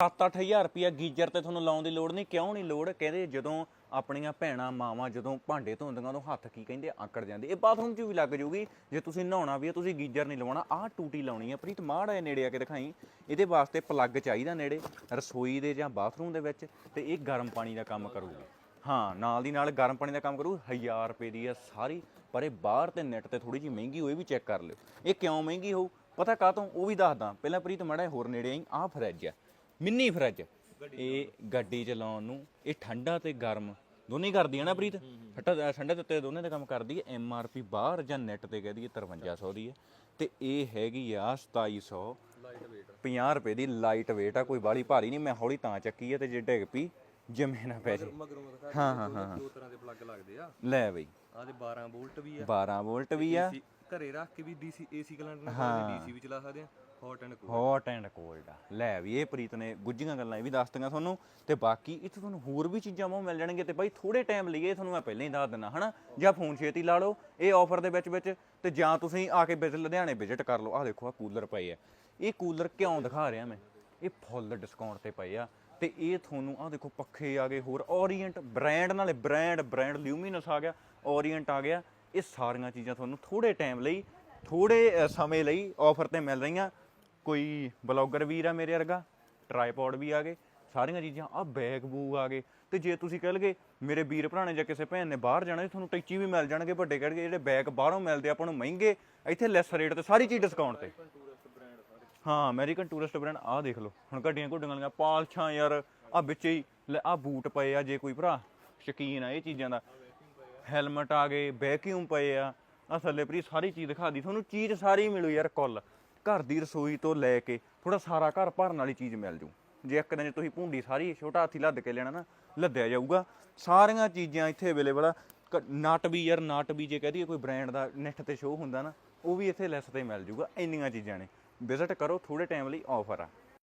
7-8000 ਰੁਪਿਆ ਗੀਜ਼ਰ ਤੇ ਤੁਹਾਨੂੰ ਲਾਉਣ ਦੀ ਲੋੜ ਨਹੀਂ, ਕਿਉਂ ਨਹੀਂ ਲੋੜ? ਕਹਿੰਦੇ ਜਦੋਂ ਆਪਣੀਆਂ ਭੈਣਾਂ ਮਾਵਾਂ ਜਦੋਂ ਭਾਂਡੇ ਧੋਂਦੀਆਂ ਉਦੋਂ ਹੱਥ ਕੀ ਕਹਿੰਦੇ? ਆਕੜ ਜਾਂਦੇ। ਇਹ ਬਾਥਰੂਮ 'ਚ ਵੀ ਲੱਗ ਜਾਊਗੀ ਜੇ ਤੁਸੀਂ ਨਹਾਉਣਾ ਵੀ ਹੈ ਤੁਸੀਂ ਗੀਜ਼ਰ ਨਹੀਂ ਲਵਾਉਣਾ। ਆਹ ਟੂਟੀ ਲਾਉਣੀ ਹੈ ਪ੍ਰੀਤ, ਮਾੜਾ ਜਿਹਾ ਨੇੜੇ ਆ ਕੇ ਦਿਖਾਈ। ਇਹਦੇ ਵਾਸਤੇ ਪਲੱਗ ਚਾਹੀਦਾ ਨੇੜੇ, ਰਸੋਈ ਦੇ ਜਾਂ ਬਾਥਰੂਮ ਦੇ ਵਿੱਚ, ਤੇ ਇਹ ਗਰਮ ਪਾਣੀ ਦਾ ਕੰਮ ਕਰੂਗੀ। ਹਾਂ, ਨਾਲ ਦੀ ਨਾਲ ਗਰਮ ਪਾਣੀ ਦਾ ਕੰਮ ਕਰੂ 1000 ਰੁਪਏ ਦੀ ਹੈ ਸਾਰੀ, ਪਰ ਇਹ ਬਾਹਰ ਤੇ ਨੈਟ ਤੇ ਥੋੜੀ ਜਿਹੀ ਮਹਿੰਗੀ ਹੋਈ ਵੀ ਚੈੱਕ ਕਰ ਲਿਓ। ਇਹ ਕਿਉਂ ਮਹਿੰਗੀ ਹੋਊ? ਪਤਾ ਕਾਹਤੋਂ? ਉਹ ਵੀ ਦੱਸਦਾ। ਪਹਿਲਾਂ ਪ੍ਰੀਤ, ਮਾੜਾ ਜਿਹਾ ਹੋਰ ਨੇੜੇ ਆਈ, ਆਹ ਫਰਿੱਜ ਹੈ ਮਿੰਨੀ ਫਰਿੱਜ। ਇਹ ਗੱਡੀ ਚਲਾਉਣ ਨੂੰ ਇਹ ਠੰਡਾ ਤੇ ਗਰਮ ਦੋਨੇ ਕਰਦੀ ਹੈ ਨਾ ਪ੍ਰੀਤ? ਠੱਟਾ ਠੰਡੇ ਤੇ ਉੱਤੇ ਦੋਨੇ ਦਾ ਕੰਮ ਕਰਦੀ ਹੈ ਐਮ ਆਰ ਪੀ ਬਾਹਰ ਜਾਂ ਨੈਟ ਤੇ ਕਹਿ ਦਈਏ 5300 ਦੀ ਹੈ ਤੇ ਇਹ ਹੈਗੀ ਆ 2700 ਲਾਈਟ ਵੇਟ 50 ਰੁਪਏ ਦੀ ਲਾਈਟ weight ਆ। ਕੋਈ ਬਾਲੀ ਭਾਰੀ ਨਹੀਂ ਮੈਂ ਹੌਲੀ ਤਾਂ ਚੱਕੀ ਹੈ ਤੇ ਜੇ ਡਿੱਗ ਪਈ ਜਮੇ ਨਾ ਪੈ ਜੇ। ਹਾਂ ਹਾਂ ਹਾਂ ਦੋ ਤਰ੍ਹਾਂ ਦੇ ਪਲੱਗ ਲੱਗਦੇ ਆ। ਲੈ ਬਈ। ਆਹ ਦੇ 12 ਵੋਲਟ ਵੀ ਆ। 12 ਵੋਲਟ ਵੀ ਆ। ਘਰੇ ਰੱਖ ਕੇ ਵੀ ਡੀਸੀ ਏਸੀ ਕਰੰਟ ਨਾਲ ਚੱਲਦੇ ਡੀਸੀ ਵੀ ਚਲਾ ਸਕਦੇ ਆ। Hot and cool hot and cold ਆ। ਲੈ ਵੀ ਇਹ ਪ੍ਰੀਤ ਨੇ ਗੁੱਝੀਆਂ ਗੱਲਾਂ ਇਹ ਵੀ ਦੱਸਤੀਆਂ ਤੁਹਾਨੂੰ। ਤੇ ਬਾਕੀ ਇੱਥੇ ਤੁਹਾਨੂੰ ਹੋਰ ਵੀ ਚੀਜ਼ਾਂ ਮੋਹ ਮਿਲ ਜਾਣਗੀਆਂ ਤੇ ਬਾਈ ਥੋੜੇ ਟਾਈਮ ਲਈ ਇਹ ਤੁਹਾਨੂੰ ਮੈਂ ਪਹਿਲਾਂ ਹੀ ਦੱਸ ਦਿੰਦਾ ਹਨਾ? ਜਾਂ ਫੋਨ ਛੇਤੀ ਲਾ ਲਓ ਇਹ ਆਫਰ ਦੇ ਵਿੱਚ ਵਿੱਚ। ਤੇ ਜਾਂ ਤੁਸੀਂ ਆ ਕੇ ਵਿਜ਼ਿਟ ਲੁਧਿਆਣੇ ਵਿਜ਼ਿਟ ਕਰ ਲਓ। ਆਹ ਦੇਖੋ ਆ ਕੂਲਰ ਪਏ ਆ। ਇਹ ਕੂਲਰ ਕਿਉਂ ਦਿਖਾ ਰਿਹਾ ਮੈਂ? ਇਹ ਫੁੱਲ ਡਿਸਕਾਊਂਟ ਤੇ ਪਏ ਆ। ਤੇ ਇਹ ਤੁਹਾਨੂੰ ਆਹ ਦੇਖੋ ਪੱਖੇ ਆ ਗਏ ਹੋਰ। ਓਰੀਐਂਟ ਬ੍ਰਾਂਡ ਨਾਲੇ ਬ੍ਰਾਂਡ ਬ੍ਰਾਂਡ ਲਿਊਮੀਨਸ ਆ ਗਿਆ। ਓਰੀਐਂਟ ਆ ਗਿਆ। ਇਹ ਸਾਰੀਆਂ ਚੀਜ਼ਾਂ ਤੁਹਾਨੂੰ ਥੋੜੇ ਟਾਈਮ ਲਈ ਥੋੜੇ ਸਮੇਂ ਲਈ ਆਫਰ ਤੇ ਮਿਲ ਰਹੀਆਂ। ਕੋਈ ਬਲੌਗਰ ਵੀਰ ਆ ਮੇਰੇ ਵਰਗਾ ਟ੍ਰਾਈਪੋਡ ਵੀ ਆ ਗਏ, ਸਾਰੀਆਂ ਚੀਜ਼ਾਂ ਆ ਬੈਗ ਬੂਗ ਆ ਗਏ। ਤੇ ਜੇ ਤੁਸੀਂ ਕਹਿ ਲਗੇ ਮੇਰੇ ਵੀਰ ਭਰਾ ਨੇ ਜਾਂ ਕਿਸੇ ਭੈਣ ਨੇ ਬਾਹਰ ਜਾਣਾ ਤੁਹਾਨੂੰ ਟੈਚੀ ਵੀ ਮਿਲ ਜਾਣਗੇ ਵੱਡੇ ਕਰਕੇ ਜਿਹੜੇ ਬੈਗ ਬਾਹਰੋਂ ਮਿਲਦੇ ਆ, ਆਪਾਂ ਨੂੰ ਮਹਿੰਗੇ, ਇੱਥੇ ਲੈਸ ਰੇਟ ਤੇ ਸਾਰੀ ਚੀਜ਼ ਡਿਸਕਾਊਂਟ ਤੇ। ਹਾਂ ਅਮਰੀਕਨ ਟੂਰਿਸਟ ਬ੍ਰਾਂਡ ਆਹ ਦੇਖ ਲਓ। ਹੁਣ ਗੱਡੀਆਂ ਗੁੱਡੀਆਂ ਵਾਲੀਆਂ, ਪਾਲਛਾਂ ਯਾਰ ਆ ਵਿੱਚ ਹੀ, ਲੈ ਆ ਬੂਟ ਪਏ ਆ ਜੇ ਕੋਈ ਭਰਾ, ਸ਼ਕੀਨ ਆ ਇਹ ਚੀਜ਼ਾਂ ਦਾ। ਹੈਲਮਟ ਆ ਗਏ ਵੈਕਿਊਮ ਪਏ ਆ? ਆ ਥੱਲੇ ਪ੍ਰੀ ਸਾਰੀ ਚੀਜ਼ ਦਿਖਾ ਦੀ ਤੁਹਾਨੂੰ ਚੀਜ਼ ਸਾਰੀ ਮਿਲੂ ਯਾਰ ਕੁੱਲ। ਘਰ ਦੀ ਰਸੋਈ ਤੋਂ ਲੈ ਕੇ ਥੋੜਾ ਸਾਰਾ ਘਰ ਭਰਨ ਵਾਲੀ ਚੀਜ਼ ਮਿਲ ਜੂ। ਜੇ ਇੱਕ ਦਿਨ ਤੁਸੀਂ ਭੁੰਡੀ ਸਾਰੀ ਛੋਟਾ ਹਾਥੀ ਲੱਦ ਕੇ ਲੈਣਾ ਨਾ, ਲੱਦਿਆ ਜਾਊਗਾ। ਸਾਰੀਆਂ ਚੀਜ਼ਾਂ ਇੱਥੇ ਅਵੇਲੇਬਲ ਆ। ਕ- ਨਟ ਵੀ ਯਾਰ, ਨਾਟ ਵੀ ਜੇ ਕਹਦੀ ਕੋਈ ਬ੍ਰਾਂਡ ਦਾ ਨੈਟ ਤੇ ਸ਼ੋਅ ਹੁੰਦਾ ਨਾ, ਉਹ ਵੀ ਇੱਥੇ ਲੈਸ ਤੇ ਮਿਲ ਜੂਗਾ, ਇੰਨੀਆਂ ਚੀਜ਼ਾਂ ਨੇ। ਵਿਜ਼ਿਟ ਕਰੋ ਥੋੜੇ ਟਾਈਮ ਲਈ ਆਫਰ ਆ।